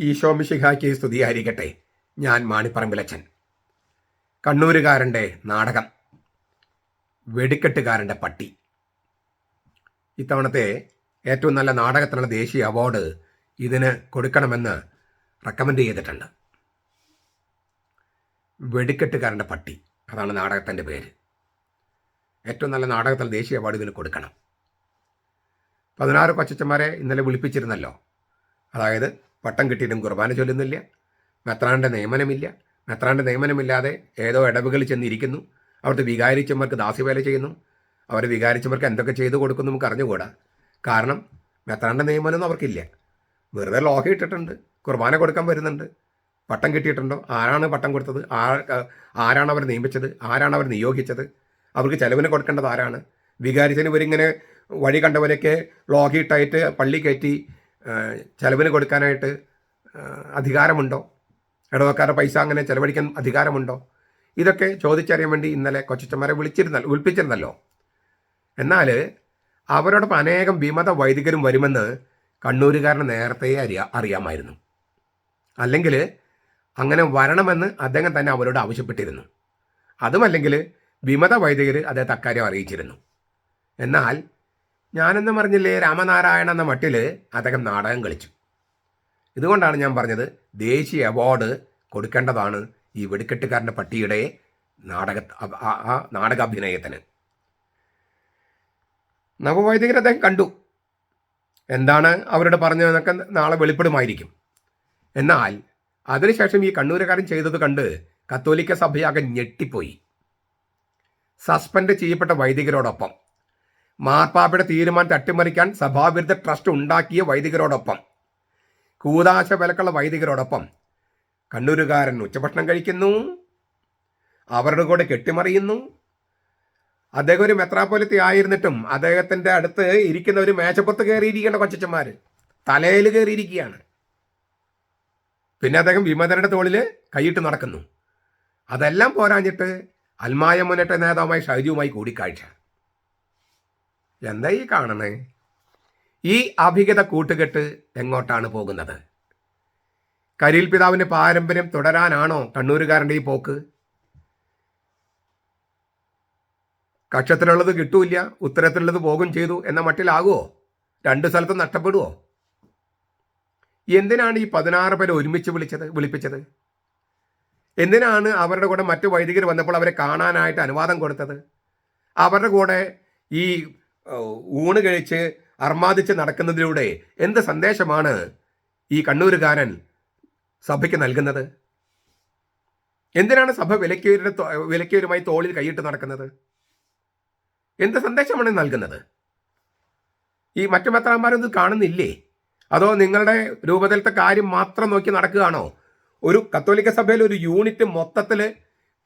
ഈശോമിഷിഹായ്ക്ക് സ്തുതിയായിരിക്കട്ടെ. ഞാൻ മാണിപ്പറമ്പിലച്ചൻ. കണ്ണൂരുകാരന്റെ നാടകം. വെടിക്കെട്ടുകാരന്റെ പട്ടി. ഇത്തവണത്തെ ഏറ്റവും നല്ല നാടകത്തിനുള്ള ദേശീയ അവാർഡ് ഇതിന് കൊടുക്കണമെന്ന് റെക്കമെൻഡ് ചെയ്തിട്ടുണ്ട്. വെടിക്കെട്ടുകാരന്റെ പട്ടി. അതാണ് നാടകത്തിന്റെ പേര്. ഏറ്റവും നല്ല നാടകത്തിൽ ദേശീയ അവാർഡ് ഇതിന് കൊടുക്കണം. പതിനാറ് കൊച്ചന്മാരെ ഇന്നലെ വിളിപ്പിച്ചിരുന്നല്ലോ. അതായത് പട്ടം കിട്ടിയിട്ടും കുർബാന ചൊല്ലുന്നില്ല. മെത്രാന്റെ നിയമനമില്ല. മെത്രാന്റെ നിയമനമില്ലാതെ ഏതോ ഇടവുകളിൽ ചെന്നിരിക്കുന്നു. അവിടുത്തെ വികാരിച്ചന്മാർക്ക് ദാസ്യവേല ചെയ്യുന്നു. അവരെ വികാരിച്ചവർക്ക് എന്തൊക്കെ ചെയ്തു കൊടുക്കുന്നു നമുക്ക് അറിഞ്ഞുകൂടാ. കാരണം മെത്രാന്റെ നിയമനമൊന്നും അവർക്കില്ല. വെറുതെ ലോഹ ഇട്ടിട്ടുണ്ട്. കുർബാന കൊടുക്കാൻ വരുന്നുണ്ട്. പട്ടം കിട്ടിയിട്ടുണ്ടോ? ആരാണ് പട്ടം കൊടുത്തത്? ആരാണ് അവർ നിയമിച്ചത്? ആരാണ് അവർ നിയോഗിച്ചത്? അവർക്ക് ചെലവിന് കൊടുക്കേണ്ടത് ആരാണ്? വികാരിച്ചതിന് ഇവരിങ്ങനെ വഴി കണ്ടവരൊക്കെ ലോഹിയിട്ടായിട്ട് പള്ളി കയറ്റി ചെലവിന് കൊടുക്കാനായിട്ട് അധികാരമുണ്ടോ? ഇടവക്കാരുടെ പൈസ അങ്ങനെ ചെലവഴിക്കാൻ അധികാരമുണ്ടോ? ഇതൊക്കെ ചോദിച്ചറിയാൻ വേണ്ടി ഇന്നലെ കൊച്ചന്മാരെ വിളിച്ചിരുന്നല്ലോ വിളിപ്പിച്ചിരുന്നല്ലോ. എന്നാൽ അവരോടൊപ്പം അനേകം വിമത വൈദികരും വരുമെന്ന് കണ്ണൂരുകാരന് നേരത്തെ അറിയാ അറിയാമായിരുന്നു. അല്ലെങ്കിൽ അങ്ങനെ വരണമെന്ന് അദ്ദേഹം തന്നെ അവരോട് ആവശ്യപ്പെട്ടിരുന്നു. അതുമല്ലെങ്കിൽ വിമത വൈദികർ അദ്ദേഹത്തെ അക്കാര്യം അറിയിച്ചിരുന്നു. എന്നാൽ ഞാനെന്ന് പറഞ്ഞില്ലേ രാമനാരായണ എന്ന മട്ടിൽ അദ്ദേഹം നാടകം കളിച്ചു. ഇതുകൊണ്ടാണ് ഞാൻ പറഞ്ഞത് ദേശീയ അവാർഡ് കൊടുക്കേണ്ടതാണ് ഈ വെടിക്കെട്ടുകാരന്റെ പട്ടിയുടെ നാടക ആ നാടകാഭിനയത്തിന്. നവവൈദികർ അദ്ദേഹം കണ്ടു. എന്താണ് അവരോട് പറഞ്ഞതെന്നൊക്കെ നാളെ വെളിപ്പെടുമായിരിക്കും. എന്നാൽ അതിനുശേഷം ഈ കണ്ണൂരുകാരൻ ചെയ്തത് കണ്ട് കത്തോലിക്ക സഭയാകെ ഞെട്ടിപ്പോയി. സസ്പെൻഡ് ചെയ്യപ്പെട്ട വൈദികരോടൊപ്പം മാർപ്പാപ്പയുടെ തീരുമാനം തട്ടിമറിക്കാൻ സഭാവിരുദ്ധ ട്രസ്റ്റ് ഉണ്ടാക്കിയ വൈദികരോടൊപ്പം കൂതാശ വിലക്കുള്ള വൈദികരോടൊപ്പം കണ്ണൂരുകാരൻ ഉച്ചഭക്ഷണം കഴിക്കുന്നു അവരുടെ കൂടെ കെട്ടിമറിയുന്നു. അദ്ദേഹം ഒരു മെത്രാപ്പൊലിത്തി ആയിരുന്നിട്ടും അദ്ദേഹത്തിന്റെ അടുത്ത് ഇരിക്കുന്ന ഒരു മേശപ്പുറത്ത് കയറിയിരിക്കേണ്ട കൊച്ചന്മാർ തലയിൽ കയറിയിരിക്കുകയാണ്. പിന്നെ അദ്ദേഹം വിമതരുടെ തോളിൽ കൈയിട്ട് നടക്കുന്നു. അതെല്ലാം പോരാഞ്ഞിട്ട് അൽമായ മുന്നേറ്റ നേതാവുമായി ഷൈജുവുമായി കൂടിക്കാഴ്ച. എന്താ ഈ കാണണേ ഈ അഭിഗത കൂട്ടുകെട്ട് എങ്ങോട്ടാണ് പോകുന്നത്? കരിയിൽ പിതാവിന്റെ പാരമ്പര്യം തുടരാനാണോ കണ്ണൂരുകാരന്റെ ഈ പോക്ക്? കക്ഷത്തിലുള്ളത് കിട്ടൂല്ല ഉത്തരത്തിലുള്ളത് പോകും ചെയ്തു എന്ന മട്ടിലാകുമോ രണ്ട് സ്ഥലത്തും നഷ്ടപ്പെടുവോ? എന്തിനാണ് ഈ പതിനാറ് പേരെ ഒരുമിച്ച് വിളിച്ചത് വിളിപ്പിച്ചത്? എന്തിനാണ് അവരുടെ കൂടെ മറ്റു വൈദികർ വന്നപ്പോൾ അവരെ കാണാനായിട്ട് അനുവാദം കൊടുത്തത്? അവരുടെ കൂടെ ഈ ഊണ് കഴിച്ച് അർമാദിച്ച് നടക്കുന്നതിലൂടെ എന്ത് സന്ദേശമാണ് ഈ കണ്ണൂരുകാരൻ സഭയ്ക്ക് നൽകുന്നത്? എന്തിനാണ് സഭ വിലക്കിയവരുടെ വിലക്കിയവരുമായി തോളിൽ കൈയിട്ട് നടക്കുന്നത്? എന്ത് സന്ദേശമാണ് നൽകുന്നത്? ഈ മറ്റു മെത്രാന്മാരൊന്നും കാണുന്നില്ലേ? അതോ നിങ്ങളുടെ രൂപതലത്തെ കാര്യം മാത്രം നോക്കി നടക്കുകയാണോ? ഒരു കത്തോലിക്ക സഭയിൽ ഒരു യൂണിറ്റ് മൊത്തത്തിൽ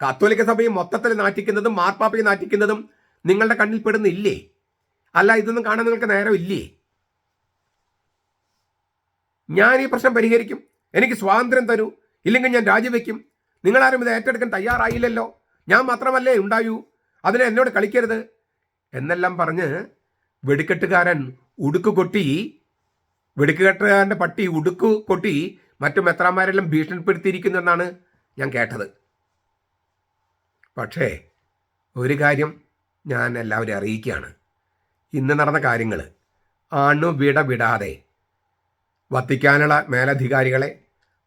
കത്തോലിക്ക സഭയെ മൊത്തത്തിൽ നാറ്റിക്കുന്നതും മാർപ്പാപ്പയെ നാറ്റിക്കുന്നതും നിങ്ങളുടെ കണ്ണിൽ പെടുന്നില്ലേ? അല്ല ഇതൊന്നും കാണാൻ നിങ്ങൾക്ക് നേരം നേരമില്ലേ? ഞാൻ ഈ പ്രശ്നം പരിഹരിക്കും. എനിക്ക് സ്വാതന്ത്ര്യം തരൂ. ഇല്ലെങ്കിൽ ഞാൻ രാജിവെക്കും. നിങ്ങളാരും ഇത് ഏറ്റെടുക്കാൻ തയ്യാറായില്ലല്ലോ. ഞാൻ മാത്രമല്ലേ ഉണ്ടായൂ. അതിനെ എന്നോട് കളിക്കരുത്. എന്നെല്ലാം പറഞ്ഞ് വെടിക്കെട്ടുകാരൻ ഉടുക്കു കൊട്ടി വെടിക്കെട്ടുകാരന്റെ പട്ടി ഉടുക്കു കൊട്ടി മറ്റു മെത്രാന്മാരെല്ലാം ഭീഷണിപ്പെടുത്തിയിരിക്കുന്നു എന്നാണ് ഞാൻ കേട്ടത്. പക്ഷേ ഒരു കാര്യം ഞാൻ എല്ലാവരെയും അറിയിക്കുകയാണ്. ഇന്ന് നടന്ന കാര്യങ്ങൾ ആണു വിട വിടാതെ വത്തിക്കാനുള്ള മേലധികാരികളെ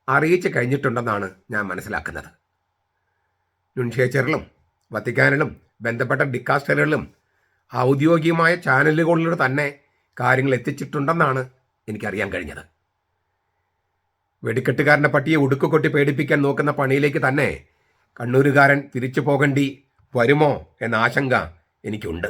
അറിയിച്ചു കഴിഞ്ഞിട്ടുണ്ടെന്നാണ് ഞാൻ മനസ്സിലാക്കുന്നത്. നുൻഷേച്ചറിലും വത്തിക്കാനിലും ബന്ധപ്പെട്ട ഡിക്കാസ്റ്ററുകളിലും ഔദ്യോഗികമായ ചാനലുകളിലൂടെ തന്നെ കാര്യങ്ങൾ എത്തിച്ചിട്ടുണ്ടെന്നാണ് എനിക്കറിയാൻ കഴിഞ്ഞത്. വെടിക്കെട്ടുകാരന്റെ പട്ടിയെ ഉടുക്കുകൊട്ടി പേടിപ്പിക്കാൻ നോക്കുന്ന പണിയിലേക്ക് തന്നെ കണ്ണൂരുകാരൻ തിരിച്ചു പോകേണ്ടി വരുമോ എന്ന ആശങ്ക എനിക്കുണ്ട്.